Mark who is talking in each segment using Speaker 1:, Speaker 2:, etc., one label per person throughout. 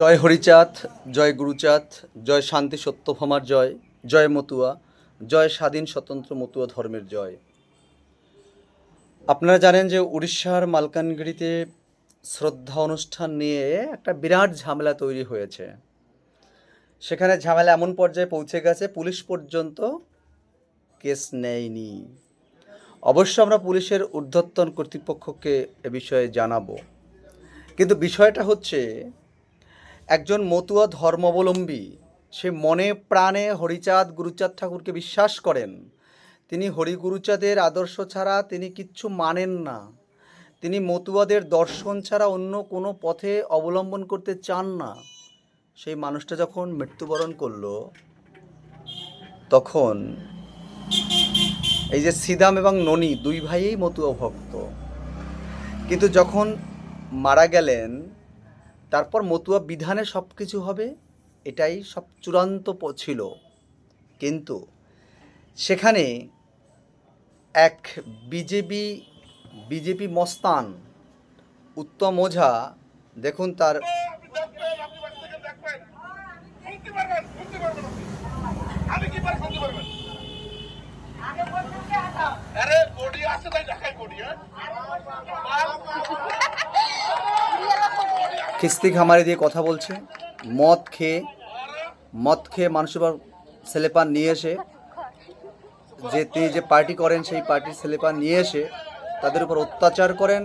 Speaker 1: জয় হরিচাঁদ, জয় গুরুচাঁদ, জয় শান্তি সত্যভামার জয় জয় মতুয়া, জয় স্বাধীন স্বতন্ত্র মতুয়া ধর্মের জয়। আপনারা জানেন যে উড়িষ্যার মালকানগিরিতে শ্রদ্ধা অনুষ্ঠান নিয়ে একটা বিরাট ঝামেলা তৈরি হয়েছে। সেখানে ঝামেলা এমন পর্যায়ে পৌঁছে গেছে, পুলিশ পর্যন্ত কেস নেয়নি। অবশ্য আমরা পুলিশের ঊর্ধ্বতন কর্তৃপক্ষকে এ বিষয়ে জানাব। কিন্তু বিষয়টা হচ্ছে একজন মতুয়া ধর্মাবলম্বী। সে মনে প্রাণে হরিচাঁদ গুরুচাঁদ ঠাকুরকে বিশ্বাস করেন। তিনি হরিগুরুচাঁদের আদর্শ ছাড়া তিনি কিচ্ছু মানেন না। তিনি মতুয়াদের দর্শন ছাড়া অন্য কোনো পথে অবলম্বন করতে চান না। সেই মানুষটা যখন মৃত্যুবরণ করল, তখন এই যে সিদাম এবং ননি দুই ভাইই মতুয়া ভক্ত। কিন্তু যখন মারা গেলেন তারপর মতুয়া বিধানে সব কিছু হবে, এটাই সব চূড়ান্ত ছিল। কিন্তু সেখানে এক বিজেপি বিজেপি মস্তান, উত্তম ওঝা, দেখুন তার
Speaker 2: দেখবেন আপনি বাড়ি থেকে দেখবেন শুনতে পারবেন শুনতে পারবেন আমি কি পারি শুনতে পারবেন আরে বডি আছে তাই দেখাই বডি হ্যাঁ
Speaker 1: খিস্তি খামারি দিয়ে কথা বলছে। মদ খেয়ে মদ খেয়ে মানুষের ছেলেপান নিয়ে এসে, যে তিনি যে পার্টি করেন, সেই পার্টির ছেলেপান নিয়ে এসে তাদের উপর অত্যাচার করেন,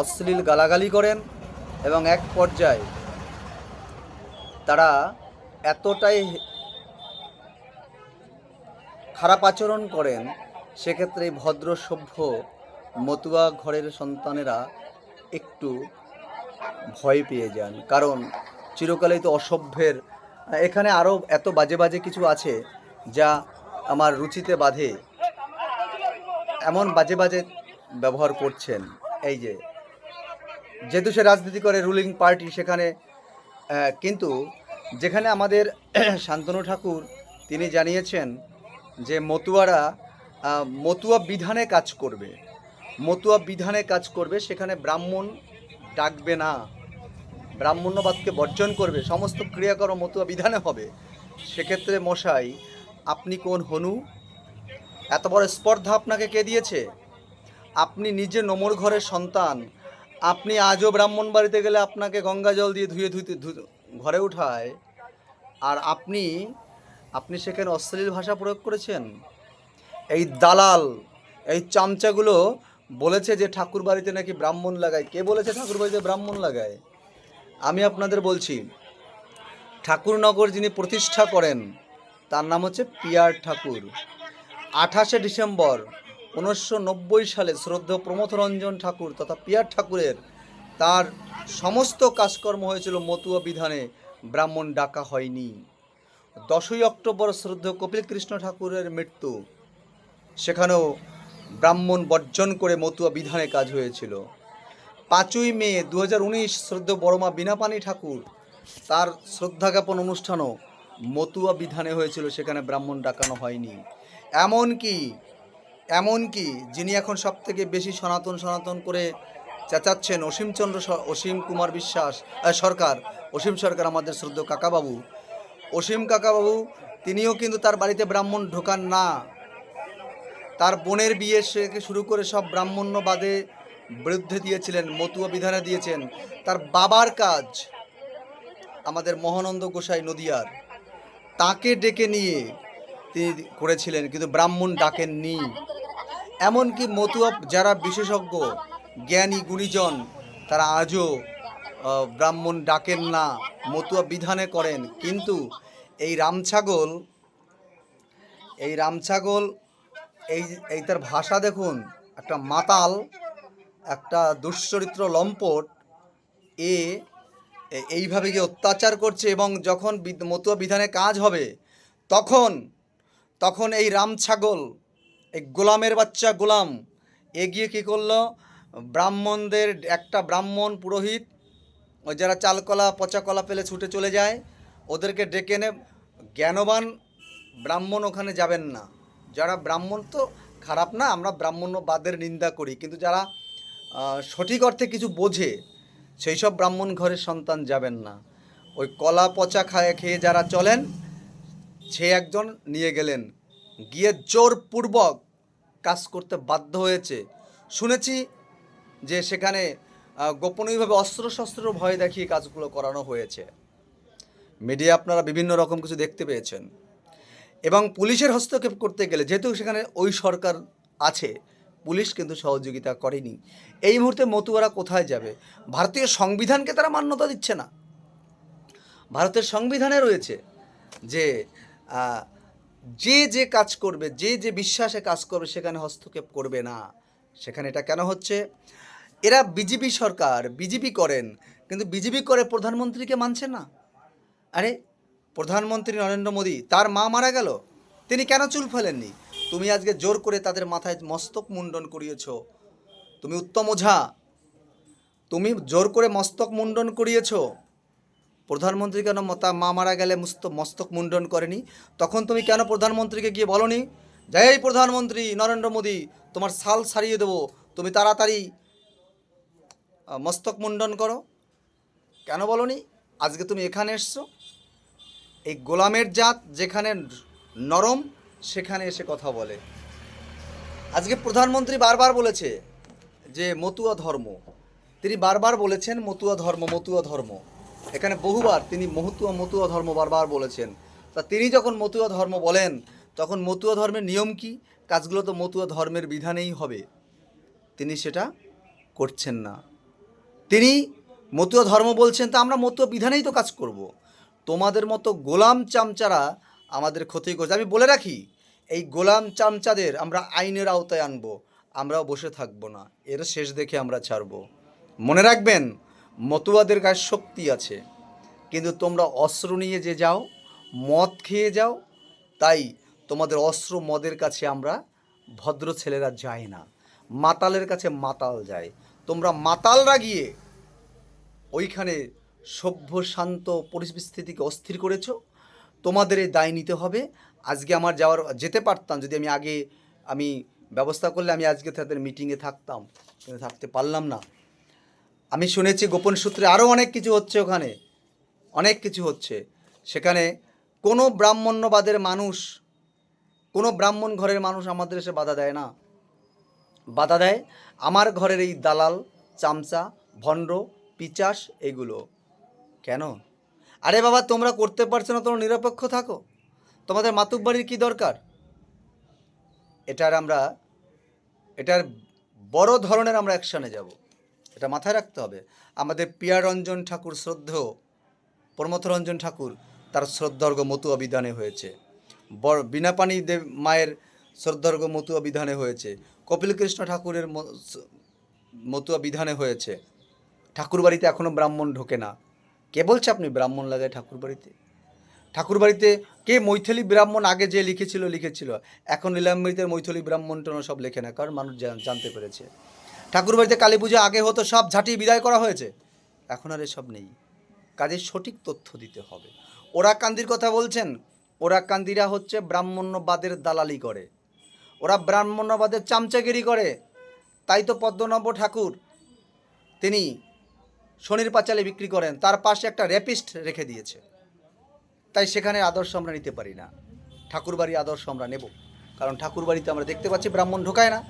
Speaker 1: অশ্লীল গালাগালি করেন এবং এক পর্যায়ে তারা এতটাই খারাপ আচরণ করেন, সেক্ষেত্রে ভদ্র, সভ্য, মতুয়া ঘরের সন্তানেরা একটু ভয় পেয়ে যান। কারণ চিরকালেই তো অসভ্যের, এখানে আরও এত বাজে বাজে কিছু আছে যা আমার রুচিতে বাধে। এমন বাজে বাজে ব্যবহার করছেন। এই যে, যেহেতু সে রাজনীতি করে রুলিং পার্টি সেখানে কিন্তু যেখানে আমাদের শান্তনু ঠাকুর, তিনি জানিয়েছেন যে মতুয়ারা মতুয়া বিধানে কাজ করবে। মতুয়া বিধানে কাজ করবে, সেখানে ব্রাহ্মণ ডাকবে না। ব্রাহ্মণ্যবাদকে বর্জন করবে, সমস্ত ক্রিয়াকর্ম মতুয়া বিধানে হবে। সেক্ষেত্রে মশাই, আপনি কোন হনু? এত বড় স্পর্ধা আপনাকে কে দিয়েছে? আপনি নিজে নোমর ঘরের সন্তান। আপনি আজও ব্রাহ্মণ বাড়িতে গেলে আপনাকে গঙ্গা জল দিয়ে ধুয়ে ধুতে ঘরে উঠায়। আর আপনি আপনি সেখানে অশ্লীল ভাষা প্রয়োগ করেছেন? এই দালাল, এই চামচাগুলো বলেছে যে ঠাকুর বাড়িতে নাকি ব্রাহ্মণ লাগায়। কে বলেছে ঠাকুর বাড়িতে ব্রাহ্মণ লাগায়? আমি আপনাদের বলছি, ঠাকুরনগর যিনি প্রতিষ্ঠা করেন, তার নাম হচ্ছে পিয়ার ঠাকুর। আঠাশে ডিসেম্বর উনিশশো নব্বই সালে শ্রদ্ধেয় প্রমথ রঞ্জন ঠাকুর তথা পিয়ার ঠাকুরের তার সমস্ত কাজকর্ম হয়েছিল মতুয়া বিধানে, ব্রাহ্মণ ডাকা হয়নি। দশই অক্টোবর শ্রদ্ধেয় কপিল কৃষ্ণ ঠাকুরের মৃত্যু। সেখানেও ব্রাহ্মণ বর্জন করে মতুয়া বিধানে কাজ হয়েছিল। পাঁচই মে দু হাজার উনিশ শ্রদ্ধেয় বড়মা বীণাপানি ঠাকুর, তার শ্রদ্ধা জ্ঞাপন অনুষ্ঠানও মতুয়া বিধানে হয়েছিল, সেখানে ব্রাহ্মণ ডাকানো হয়নি। এমনকি এমনকি যিনি এখন সব থেকে বেশি সনাতন সনাতন করে চেঁচাচ্ছেন অসীমচন্দ্র অসীম কুমার বিশ্বাস সরকার, অসীম সরকার আমাদের শ্রদ্ধেয় কাকাবাবু। অসীম কাকাবাবু, তিনিও কিন্তু তার বাড়িতে ব্রাহ্মণ ঢোকান না। তার বোনের বিয়ে থেকে শুরু করে সব ব্রাহ্মণ্যবাদে বিরুদ্ধে দিয়েছিলেন, মতুয়া বিধানে দিয়েছেন। তার বাবার কাজ আমাদের মহানন্দ গোসাই নদিয়ার। তাকে ডেকে নিয়ে তিনি করেছিলেন, কিন্তু ব্রাহ্মণ ডাকেননি। এমনকি মতুয়া যারা বিশেষজ্ঞ, জ্ঞানী, গুণীজন, তারা আজও ব্রাহ্মণ ডাকেন না, মতুয়া বিধানে করেন। কিন্তু এই রামছাগল এই রামছাগল এই এই তার ভাষা দেখুন, একটা মাতাল, একটা দুশ্চরিত্র লম্পট, এ এইভাবে গিয়ে অত্যাচার করছে এবং যখন মতুয়া বিধানে কাজ হবে, তখন তখন এই রামছাগল এই গোলামের বাচ্চা গোলাম এগিয়ে কী করল? ব্রাহ্মণদের, একটা ব্রাহ্মণ পুরোহিত, ওই যারা চালকলা পচা কলা পেলে ছুটে চলে যায়, ওদেরকে ডেকে এনে জ্ঞানবান ব্রাহ্মণ ওখানে যাবেন না। যারা ব্রাহ্মণ তো খারাপ না, আমরা ব্রাহ্মণ্যবাদের নিন্দা করি। কিন্তু যারা সঠিক অর্থে কিছু বোঝে সেই সব ব্রাহ্মণ ঘরের সন্তান যাবেন না। ওই কলা পচা খায়, খেয়ে যারা চলেন, সে একজন নিয়ে গেলেন। গিয়ে জোরপূর্বক কাজ করতে বাধ্য হয়েছে। শুনেছি যে সেখানে গোপনীয়ভাবে অস্ত্রশস্ত্র ভয় দেখিয়ে কাজগুলো করানো হয়েছে। মিডিয়া আপনারা বিভিন্ন রকম কিছু দেখতে পেয়েছেন। এবং পুলিশের হস্তক্ষেপ করতে গেলে, যেহেতু সেখানে ওই সরকার আছে, পুলিশ কিন্তু সহযোগিতা করেনি। এই মুহূর্তে মতুয়ারা কোথায় যাবে? ভারতীয় সংবিধানকে তারা মান্যতা দিচ্ছে না। ভারতের সংবিধানে রয়েছে যে যে যে কাজ করবে, যে যে বিশ্বাসে কাজ করবে, সেখানে হস্তক্ষেপ করবে না। সেখানে এটা কেন হচ্ছে? এরা বিজেপি সরকার, বিজেপি করেন, কিন্তু বিজেপি করে প্রধানমন্ত্রীকে মানছে না। আরে প্রধানমন্ত্রী নরেন্দ্র মোদী, তার মা মারা গেল? তিনি কেন চুল ফেলেননি? তুমি আজকে জোর করে তাদের মাথায় মস্তক মুন্ডন করিয়েছ। তুমি উত্তম ওঝা। তুমি জোর করে মস্তক মুন্ডন করিয়েছ। প্রধানমন্ত্রী কেন ম- তার মা মারা গেলে মুস্ত মস্তক মুন্ডন করেনি? তখন তুমি কেন প্রধানমন্ত্রীকে গিয়ে বলনি? জয় প্রধানমন্ত্রী নরেন্দ্র মোদী, তোমার সাল সারিয়ে দেবো। তুমি তাড়াতাড়ি মস্তক মুন্ডন করো। কেন বলনি? আজকে তুমি এখানে এসছো। এই গোলামের জাত যেখানে নরম, সেখানে এসে কথা বলে। আজকে প্রধানমন্ত্রী বারবার বলেছে যে, মতুয়া ধর্ম। তিনি বারবার বলেছেন, মতুয়া ধর্ম মতুয়া ধর্ম। এখানে বহুবার তিনি মহতুয়া, মতুয়া ধর্ম বারবার বলেছেন। তা তিনি যখন মতুয়া ধর্ম বলেন, তখন মতুয়া ধর্মের নিয়ম কি? কাজগুলো তো মতুয়া ধর্মের বিধানেই হবে। তিনি সেটা করছেন না। তিনি মতুয়া ধর্ম বলছেন, তা আমরা মতুয়া বিধানেই তো কাজ করব। তোমাদের মতো গোলাম চামচারা আমাদের ক্ষতি করছে। আমি বলে রাখি, এই গোলাম চামচাদের আমরা আইনের আওতায় আনব, আমরাও বসে থাকব না। এর শেষ দেখে আমরা ছাড়বো। মনে রাখবেন, মতুয়াদের গায়ে শক্তি আছে, কিন্তু তোমরা অস্ত্র নিয়ে যে যাও, মদ খেয়ে যাও, তাই তোমাদের অস্ত্র মদের কাছে আমরা ভদ্র ছেলেরা যায় না। মাতালের কাছে মাতাল যায়। তোমরা মাতালরা গিয়ে ওইখানে সভ্য, শান্ত পরিস্থিতিকে অস্থির করেছ। তোমাদের এই দায় নিতে হবে। আজকে আমার যাওয়ার, যেতে পারতাম, যদি আমি আগে, আমি ব্যবস্থা করলে আমি আজকে তাদের মিটিংয়ে থাকতাম। কিন্তু থাকতে পারলাম না। আমি শুনেছি গোপন সূত্রে আরও অনেক কিছু হচ্ছে ওখানে। অনেক কিছু হচ্ছে। সেখানে কোনো ব্রাহ্মণ্যবাদের মানুষ, কোনো ব্রাহ্মণ ঘরের মানুষ আমাদের এসে বাধা দেয় না। বাধা দেয় আমার ঘরের এই দালাল, চামচা, ভণ্ড, পিচাস, এগুলো। কেন? আরে বাবা, তোমরা করতে পারছ না, তোমরা নিরপেক্ষ থাকো। তোমাদের মাতুক বাড়ির কী দরকার? এটার আমরা, এটার বড় ধরনের আমরা অ্যাকশানে যাব। এটা মাথায় রাখতে হবে। আমাদের পিয়া রঞ্জন ঠাকুর শ্রদ্ধেয়, প্রমথ রঞ্জন ঠাকুর, তার শ্রদ্ধার্ঘ মতুয়া বিধানে হয়েছে। বড় বিনাপানি দেব মায়ের শ্রদ্ধার্ঘ মতুয়া বিধানে হয়েছে। কপিল কৃষ্ণ ঠাকুরের মতুয়া বিধানে হয়েছে। ঠাকুর বাড়িতে এখনও ব্রাহ্মণ ঢোকে না। কে বলছে আপনি ব্রাহ্মণ লাগায় ঠাকুর বাড়িতে ঠাকুর বাড়িতে কে মৈথলি ব্রাহ্মণ আগে যে লিখেছিল লিখেছিল। এখন নীলাম্বরীতে মৈথলি ব্রাহ্মণ টন সব লেখে না, কারণ মানুষ জান- জানতে পেরেছে। ঠাকুর বাড়িতে কালী পুজো আগে হতো, সব ঝাঁটি বিদায় করা হয়েছে। এখন আর এসব নেই। কাজে সঠিক তথ্য দিতে হবে। ওরা কান্দির কথা বলছেন ওরা কান্দিরা হচ্ছে ব্রাহ্মণ্যবাদের দালালি করে। ওরা ব্রাহ্মণ্যবাদের চামচাগিরি করে। তাই তো পদ্মনব ঠাকুর, তিনি শনির পাঁচালে বিক্রি করেন, তার পাশে একটা র্যাপিস্ট রেখে দিয়েছে। তাই সেখানে আদর্শ আমরা নিতে পারি না। ঠাকুরবাড়ি আদর্শ আমরা নেব। কারণ ঠাকুরবাড়িতে আমরা দেখতে পাচ্ছি ব্রাহ্মণ ঢোকায় না।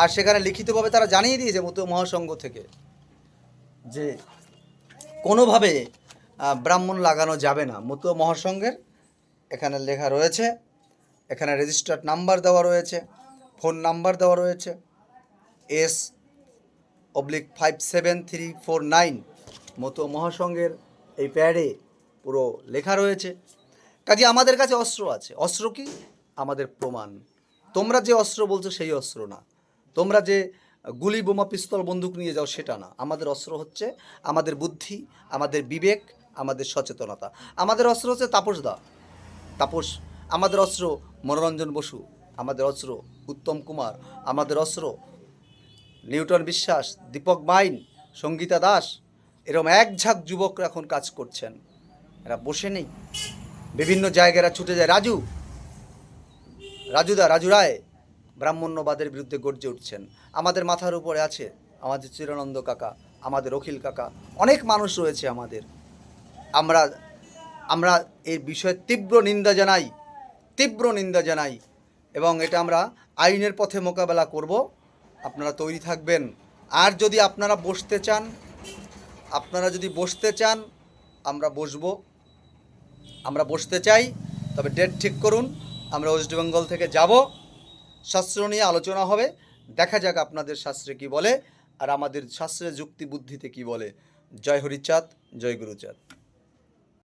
Speaker 1: আর সেখানে লিখিতভাবে তারা জানিয়ে দিয়েছে মতো মহাসংঘ থেকে যে কোনোভাবে ব্রাহ্মণ লাগানো যাবে না। মতো মহাসংঘের এখানে লেখা রয়েছে, এখানে রেজিস্টার্ড নাম্বার দেওয়া রয়েছে ফোন নাম্বার দেওয়া রয়েছে S oblique five seven three four nine মতো মহাসংঘের এই প্যাডে পুরো লেখা রয়েছে। কাজে আমাদের কাছে অস্ত্র আছে। অস্ত্র কি? আমাদের প্রমাণ। তোমরা যে অস্ত্র বলছো সেই অস্ত্র না। তোমরা যে গুলি বোমা পিস্তল বন্দুক নিয়ে যাও সেটা না। আমাদের অস্ত্র হচ্ছে আমাদের বুদ্ধি, আমাদের বিবেক, আমাদের সচেতনতা। আমাদের অস্ত্র হচ্ছে তাপস দা। তাপস, আমাদের অস্ত্র মনোরঞ্জন বসু। আমাদের অস্ত্র উত্তম কুমার। আমাদের অস্ত্র নিউটন বিশ্বাস, দীপক মাইন, সঙ্গীতা দাস এরকম এক ঝাঁক যুবকরা এখন কাজ করছেন। এরা বসে নেই। বিভিন্ন জায়গায় ছুটে যায়। রাজু! রাজুদা রাজু রায়! ব্রাহ্মণ্যবাদের বিরুদ্ধে গর্জে উঠছেন। আমাদের মাথার উপরে আছে আমাদের চিরানন্দ কাকা, আমাদের অখিল কাকা। অনেক মানুষ রয়েছে আমাদের। আমরা আমরা এই বিষয়ে তীব্র নিন্দা জানাই, তীব্র নিন্দা জানাই এবং এটা আমরা আইনের পথে মোকাবেলা করব। আপনারা তৈরি থাকবেন। আর যদি আপনারা বসতে চান, আপনারা যদি বসতে চান, আমরা বসবো। আমরা বসতে চাই, তবে ডেট ঠিক করুন, আমরা ওয়েস্ট বেঙ্গল থেকে যাব। শাস্ত্র নিয়ে আলোচনা হবে। দেখা যাক আপনাদের শাস্ত্রে কি বলে, আর আমাদের শাস্ত্রের যুক্তি বুদ্ধিতে কি বলে। জয় হরিচাঁদ, জয় গুরুচাঁদ।